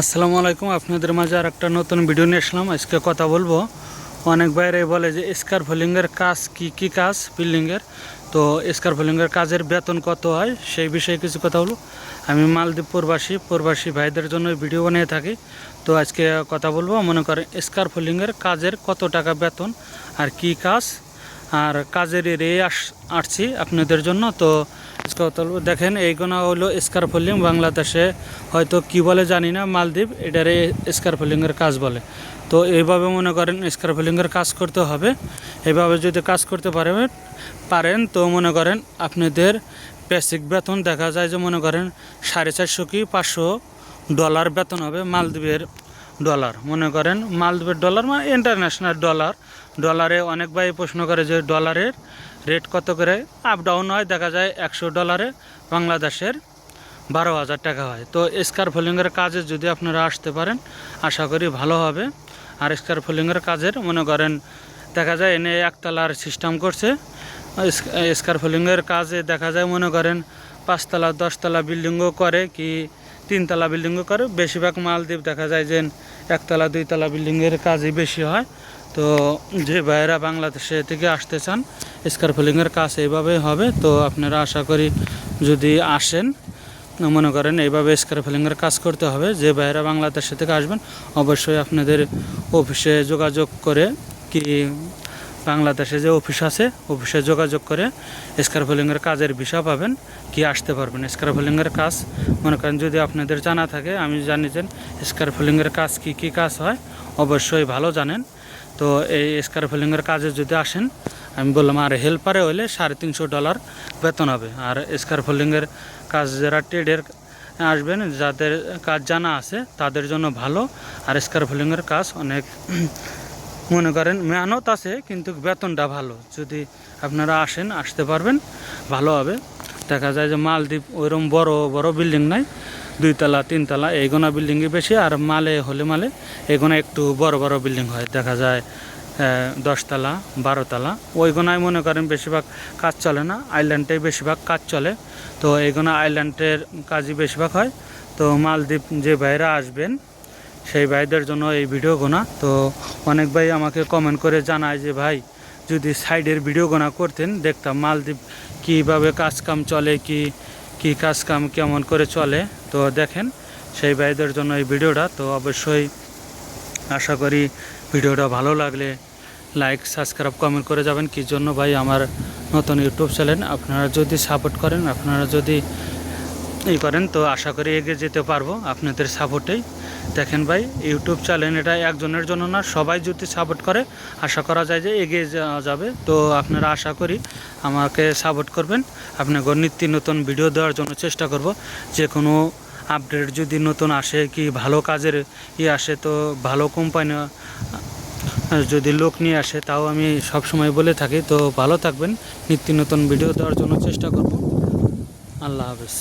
আসসালামু আলাইকুম। আপনাদের মাঝে আর একটা নতুন ভিডিও নিয়ে আসলাম। আজকে কথা বলব। অনেক বাইরে বলে যে স্কার ফলিংয়ের কাজ কি কি কাজ বিল্ডিংয়ের তো স্কার ফলিংয়ের কাজের বেতন কত হয় সেই বিষয়ে কিছু কথা বলব। আমি মালদ্বীপ প্রবাসী প্রবাসী ভাইদের জন্য ভিডিও বানিয়ে থাকি। তো আজকে কথা বলব, মনে করেন স্কার ফলিংয়ের কাজের কত টাকা বেতন আর কি কাজ? আর কাজের রে আস, আসছি আপনাদের জন্য। তো দেখেন এইগুলো হলো স্কারফোলিং বাংলাদেশে হয়তো কি বলে জানি না মালদ্বীপ এটারে স্কারফোলিংয়ের কাজ বলে তো এইভাবে মনে করেন স্কারফোলিংয়ের কাজ করতে হবে এইভাবে যদি কাজ করতে পারবেন পারেন তো মনে করেন আপনাদের বেসিক বেতন দেখা যায় যে মনে করেন সাড়ে চারশো কি পাঁচশো ডলার বেতন হবে মালদ্বীপের ডলার। মনে করেন মালদ্বীপের ডলার মানে ইন্টারন্যাশনাল ডলার। ডলারে অনেক ভাই প্রশ্ন করে যে ডলারের রেট কত করে? আপ ডাউন হয় দেখা যায় একশো ডলারে, বাংলাদেশের বারো হাজার টাকা হয়। তো স্কার ফলিংয়ের কাজে যদি আপনারা আসতে পারেন, আশা করি ভালো হবে। আর স্কার ফলিংয়ের কাজের, মনে করেন, দেখা যায় এনে একতলার সিস্টেম করছে। স্কার ফলিংয়ের কাজে দেখা যায়, মনে করেন, পাঁচতলা, দশতলা বিল্ডিংও করে কি তিনতলা বিল্ডিংও করে। বেশিরভাগ মালদ্বীপ দেখা যায় যে একতলা, দুইতলা বিল্ডিংয়ের কাজই বেশি হয়। তো যে ভাইয়েরা বাংলাদেশে থেকে আসতে চান স্কারফিলিংয়ের কাজ এইভাবেই হবে। তো আপনারা আশা করি যদি আসেন, মনে করেন এইভাবে স্কারফিলিংয়ের কাজ করতে হবে। যে ভাইয়েরা বাংলাদেশে থেকে আসবেন, অবশ্যই আপনাদের অফিসে যোগাযোগ করে কি বাংলাদেশে যে অফিস আছে, অফিসে যোগাযোগ করে স্কারফিলিংয়ের কাজের ভিসা পাবেন, কি আসতে পারবেন। স্কারফিলিংয়ের কাজ, মনে করেন যদি আপনাদের জানা থাকে, আমি জানি যে স্কারফিলিংয়ের কাজ কি কি কাজ হয়, অবশ্যই ভালো জানেন। তো এই স্কারফিলিংয়ের কাজে যদি আসেন, আমি বললাম, আর হেল্পারে হলে সাড়ে তিনশো ডলার বেতন হবে। আর স্কারফোল্ডিংয়ের কাজ যারা ট্রেডের আসবেন, যাদের কাজ জানা আছে, তাদের জন্য ভালো। আর স্কারফোল্ডিংয়ের কাজ অনেক মনে করেন মেহনত আছে, কিন্তু বেতনটা ভালো। যদি আপনারা আসেন, আসতে পারবেন, ভালো হবে। দেখা যায় যে মালদ্বীপ ওইরকম বড় বড় বিল্ডিং নাই। দুইতলা, তিনতলা এইগুনা বিল্ডিংই বেশি, আর মালে, হলে মালে এগুলো একটু বড় বড় বিল্ডিং হয়। দেখা যায় দশতলা, বারোতলা ওইগুনায় মনে করেন বেশিরভাগ কাজ চলে না আইল্যান্ডে বেশিরভাগ কাজ চলে। তো এইগুলো আইল্যান্ডের কাজই বেশিরভাগ হয়। তো মালদ্বীপ যে ভাইরা আসবেন সেই ভাইদের জন্য এই ভিডিও গোনা। তো অনেক ভাই আমাকে কমেন্ট করে জানায় যে, ভাই, যদি সাইডের ভিডিও গোনা করতেন, দেখতাম মালদ্বীপ কীভাবে কাজকাম চলে, কি কি কাজকাম কেমন করে চলে। তো দেখেন, সেই ভাইদের জন্য এই ভিডিওটা। তো অবশ্যই আশা করি ভিডিওটা ভালো লাগলে লাইক সাবস্ক্রাইব কমেন্ট করে যাবেন। কি জন্য ভাই আমার নতুন ইউটিউব চ্যানেল আপনারা যদি সাপোর্ট করেন, আপনারা যদি ই করেন, তো আশা করি এগিয়ে যেতে পারব আপনাদের সাপোর্টেই দেখেন ভাই, ইউটিউব চ্যানেল এটা একজনের জন্য না, সবাই যদি সাপোর্ট করে, আশা করা যায় যে এগিয়ে যাওয়া যাবে। তো আপনারা আশা করি আমাকে সাপোর্ট করবেন। আপনাকে নিত্য নতুন ভিডিও দেওয়ার জন্য চেষ্টা করব। যে কোনো আপডেট যদি নতুন আসে, কি ভালো কাজের ই আসে, তো ভালো কোম্পানি যদি লোক নিয়ে আসে, তাও আমি সব সময় বলে থাকি। তো ভালো থাকবেন। নিত্য নতুন ভিডিও দেওয়ার জন্য চেষ্টা করব। আল্লাহ হাফেজ।